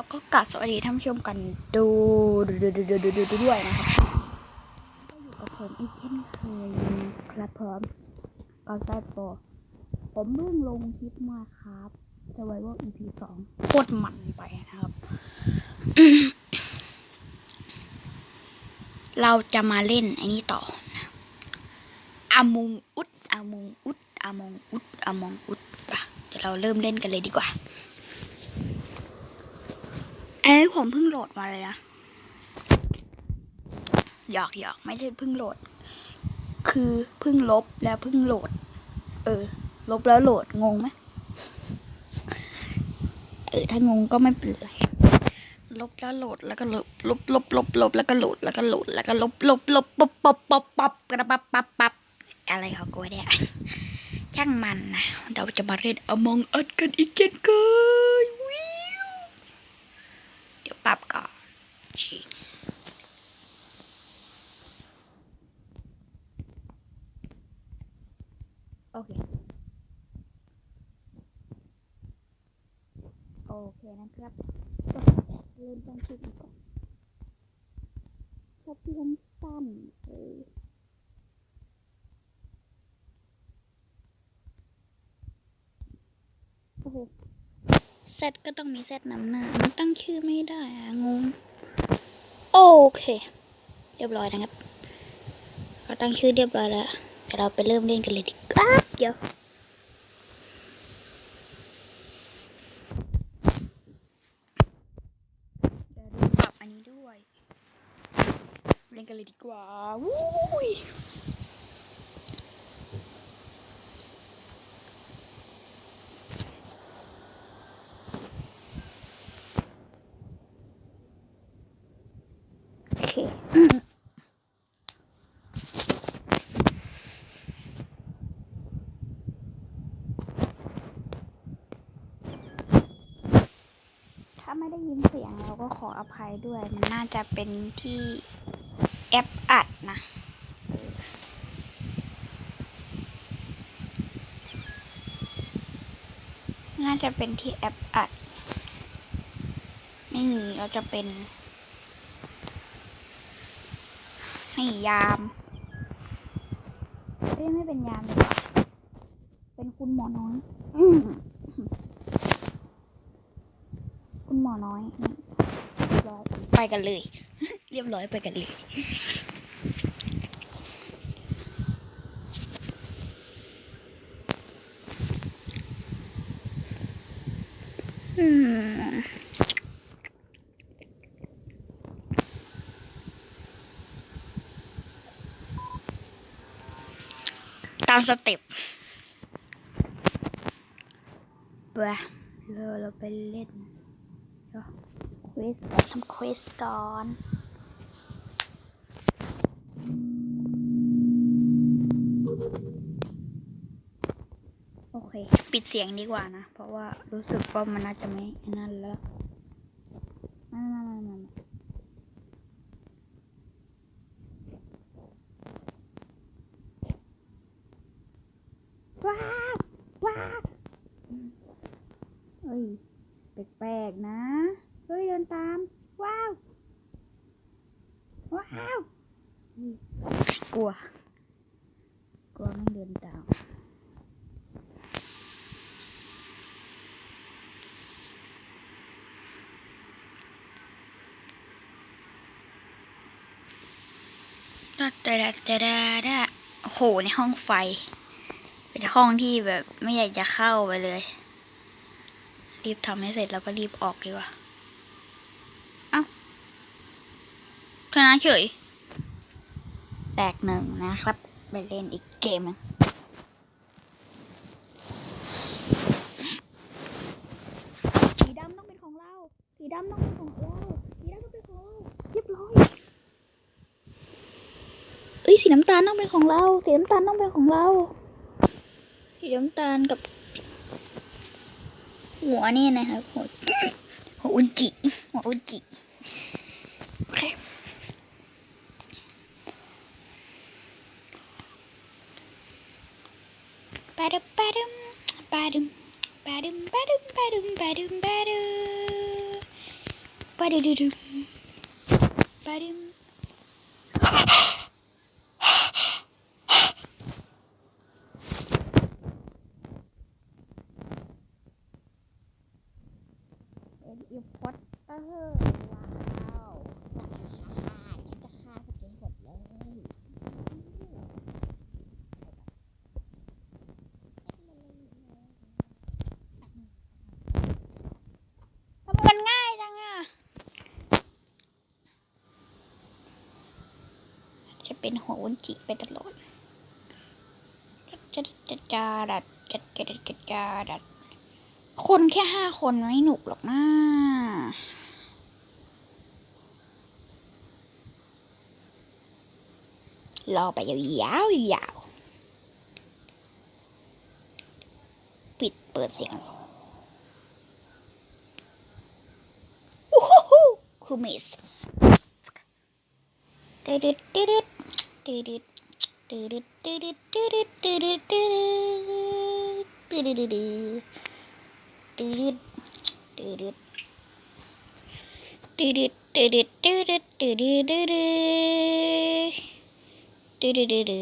ครับก็กราบสวัสดีท่านผู้ชมกันดูดูดูดูดูดูดูด้วยนะครับก็อยู่กับผมอีกเช่นเคยครับพร้อมกอนแซดโฟผมเพิ่งลงคลิปมาครับจะไว้ว่า EP สองโคตรมันไปนะครับ เราจะมาเล่นไอ้นี่ต่อนะอามงอุดอามงอุดอามงอุดอามงอุดปะเดี๋ยวเราเริ่มเล่นกันเลยดีกว่า เอ้ผมเพิ่งโหลดมาเลยนะหยอกหยอกไม่ใช่เพิ่งโหลด คือเพิ่งลบแล้วเพิ่งโหลด เออ ลบแล้วโหลดงงไหมเออถ้างงก็ไม่เป็นไรลบแล้วโหลดแล้วก็ลบลบลบลบลบแล้วก็โหลดแล้วก็โหลดแล้วก็ลบลบลบปบปบปบปบกระปับปับปับอะไรเขากูเนี่ยช่างมันนะเราจะมาเล่นอมองอัดกันอีกเช่นเคยวิว เดี๋ยวปรับก่อน ชิโอเค โอเคนะครับ ก็เริ่มต้นคลิปก่อนชอบที่สั้นๆเออโอเคเซตก็ต้องมีเซตนำหน้า มันตั้งชื่อไม่ได้อะงง เค เรียบร้อยนะครับ เราตั้งชื่อเรียบร้อยแล้วเดี๋ยวเราไปเริ่มเล่นกันเลยดีกว่าเดี๋ยวเดี๋ยวดูปรับอันนี้ด้วยเล่นกันเลยดีกว่าวู้ยโอเคอืม ถ้าไม่ได้ยินเสียงเราก็ขออภัยด้วย มันน่าจะเป็นที่แอปอัดนะน่าจะเป็นที่แอปอัดไม่มีเราจะเป็น ให้ยามเอ้ยไม่เป็นยามดีกว่าเป็นคุณหมอน้อย อืมคุณ หมอน้อยนี่เรียบร้อยไปกันเลย เรียบร้อยไปกันเลยอืมตามสเต็ปไปเราเราไปเล่น เดี๋ยวเควสทำเควสก่อนโอเค ปิดเสียงดีกว่านะ เพราะว่ารู้สึกว่ามันน่าจะไม่นั่นแล้วม่ไม่ไม่ไม่ไม่ว้าวว้าวเฮ้ย แปลกๆนะ เฮ้ยเดินตาม ว้าว ว้าว กลัว กลัวไม่เดินตามดาดาดาดาดาดาโอ้โห ในห้องไฟ เป็นห้องที่แบบไม่อยากจะเข้าไปเลย รีบทำให้เสร็จแล้วก็รีบออกดีกว่า เอ้าชนะเฉย แตกหนึ่งนะครับ ไปเล่นอีกเกมหนึงสีดำต้องเป็นของเรา สีดำต้องเป็นของเรา สีดำต้องเป็นของเราเรียบร้อยเอ้ยสีน้ำตาลต้องเป็นของเรา สีน้ำตาลต้องเป็นของเรา สีน้ำตาลกับ 我呢呢，我我我挤，我我挤。OK。巴噔巴噔巴噔巴噔巴噔巴噔巴噔巴噔巴噔巴噔巴噔。 อีมพอร์ตเตอร์ว้าวจะฆ่าสกินหมดเลยทำไมมันง่ายจังอะ จะเป็นหัววุ้นจิไปตลอดจัดจัดจัดจัดจัดจัดจัด คนแค่ห้าคนไม่หนุกหรอกนะรอไปยาวๆยาวปิดเปิดเสียงอู้หูคูมิสดืดดืดดืดดืดดืดดืดดืดดืดดืดดืดดืดดืด ตืดตืดตืดตืดตืดตืดตืดตืดตืดตืดตืด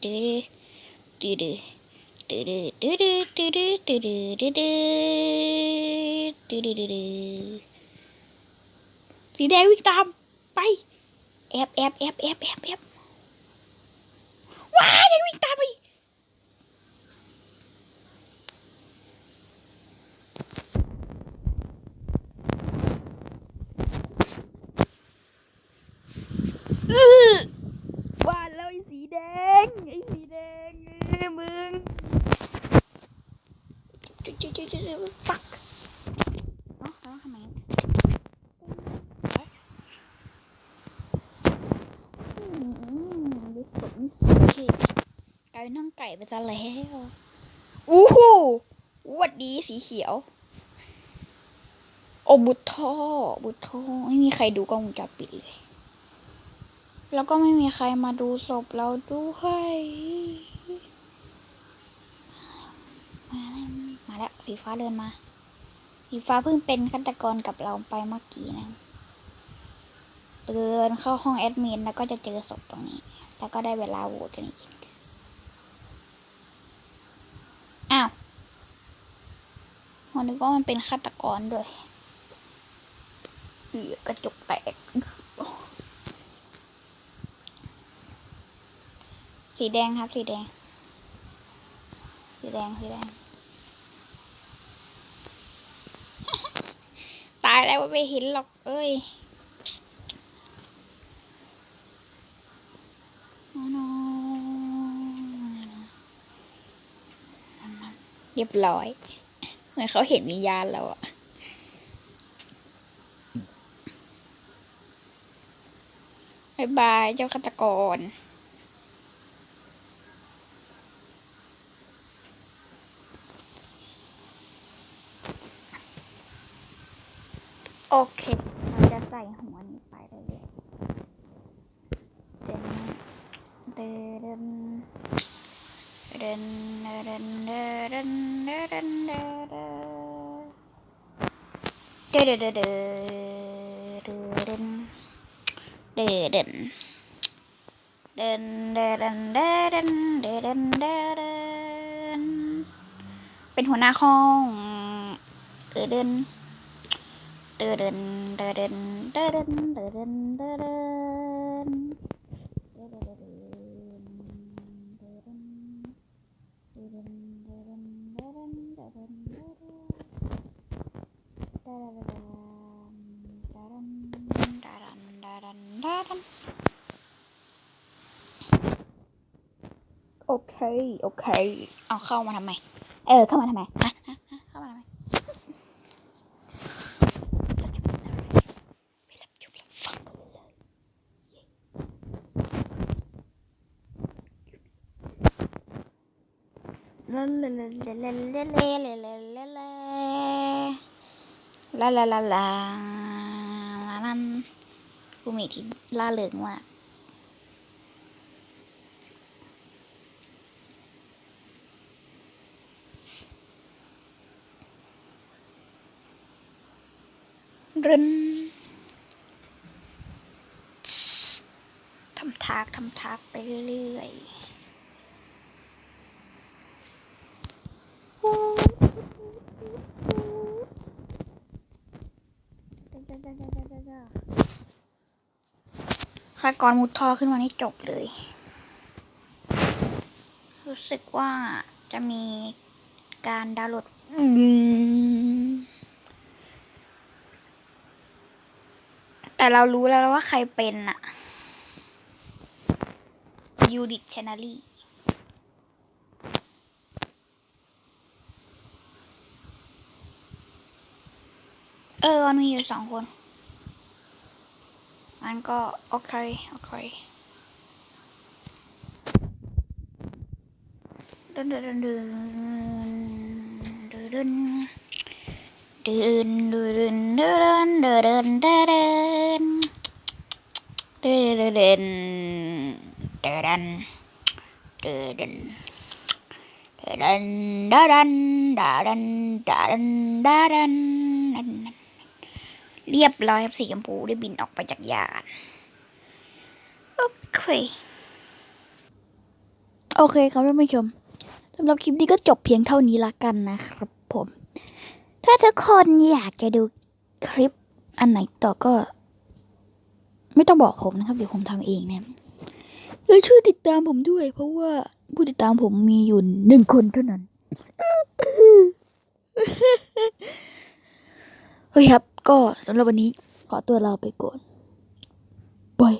ตืดตืดตืดตืดตืดตืดตืดตืดสีแดงวิ่ดติดมไดแอดแอดแอดแอดแอดแอดว้ดยัดวิ่ดืดมไดายปนั่งไก่ไปซะแล้วอู้หูวัดดีสีเขียว โอบุตรท่อ บุตรท่อ ไม่มีใครดูกล้องวงจรปิดเลย แล้วก็ไม่มีใครมาดูศพเราด้วยมาแล้วมาแล้วสีฟ้าเดินมาสีฟ้าเพิ่งเป็นฆาตกรกับเราไปเมื่อกี้นะเดินเข้าห้องแอดมินแล้วก็จะเจอศพตรงนี้ แล้วก็ได้เวลาโหวตกันอีก นึกว่ามันเป็นฆาตกรด้วยเกระจกแตก สีแดงครับ สีแดง สีแดง สีแดง ตายแล้วไม่เห็นหรอก เอ้ยนอนเรียบร้อย มือนเขาเห็นวิญญาณเราอะบายบาย เจ้าฆาตกรโอเค เราจะใส่หัวนี้ไปเลยเดินเดิน เดินเดินเดินเดินเดินเดินเดินเดินเดินเดินเดินเป็นหัวหน้าห้องเออเดินเดินเดินเดินเดินเดินเดิน ok ok. Ờ không mà làm mày. Ờ không mà làm mày. Hả? Hả? Không mà thằng mày. ลาลาลาลาลาลันกูมีที่ล่าเริงว่ะรินทำทากทำทากไปเรื่อยาก้อนมุดทอขึ้นมานี่จบเลย รู้สึกว่าจะมีการดาวน์โหลดแต่เรารู้แล้วว่าใครเป็นอะยูดิชนารีเออมันมีอยู่สองคน มันก็โอเค โอเคเดินเดินเดินเดินเดินเดินเดินเดินเดินเดินเดินเดินเดินเดินเดินเดินเดินเดิน da dan da dan da dan da dan da dan เรียบร้อยครับสีชมพูได้บินออกไปจากยานโอเค โอเคครับท่านผู้ชมสำหรับคลิปนี้ก็จบเพียงเท่านี้ละกันนะครับผม ถ้าทุกคนอยากจะดูคลิปอันไหนต่อก็ ไม่ต้องบอกผมนะครับ เดี๋ยวผมทำเองนะแล้วช่วยติดตามผมด้วย เพราะว่าผู้ติดตามผมมีอยู่หนึ่งคนเท่านั้นโอเคครับ ก็สำหรับวันนี้ขอตัวลาไปก่อนบาย